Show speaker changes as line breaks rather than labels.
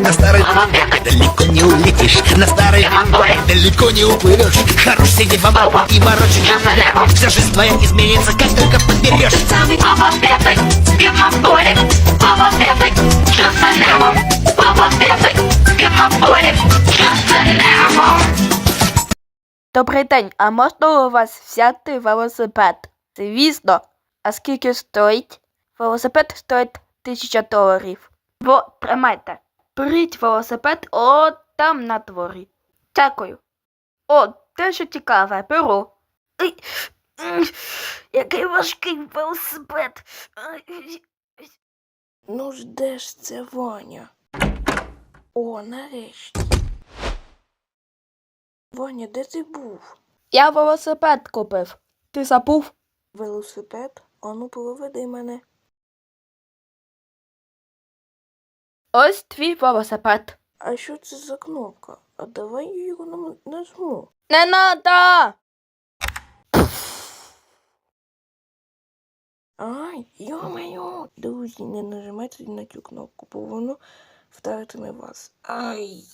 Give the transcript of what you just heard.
На старый далеко не улетишь На старой старый далеко не уплывешь. Хорош сидеть в обал и ворочать Вся жизнь твоя изменится, как только подберешь.
Самый папа Петр, гемополе Папа Петр, сейчас налево Папа Петр,
Добрий день, а можна у вас взяти велосипед? Звісно. А скільки стоїть? Велосипед стоїть тисяча доларів. Бо тримайте. Беріть велосипед о там на дворі. Дякую. О, те, що цікаве, беру. Який важкий велосипед.
Ну ж де ж це Ваня? О, нарешті. Ваня, де ти був?
Я велосипед купив. Ти забув?
Велосипед? Ану, поведи мене.
Ось твій велосипед.
А що це за кнопка? А давай я його нам- нажму.
Не надо!
Ай, йо-моє! Друзі, не нажимайте на цю кнопку, бо воно втратиме вас. Ай!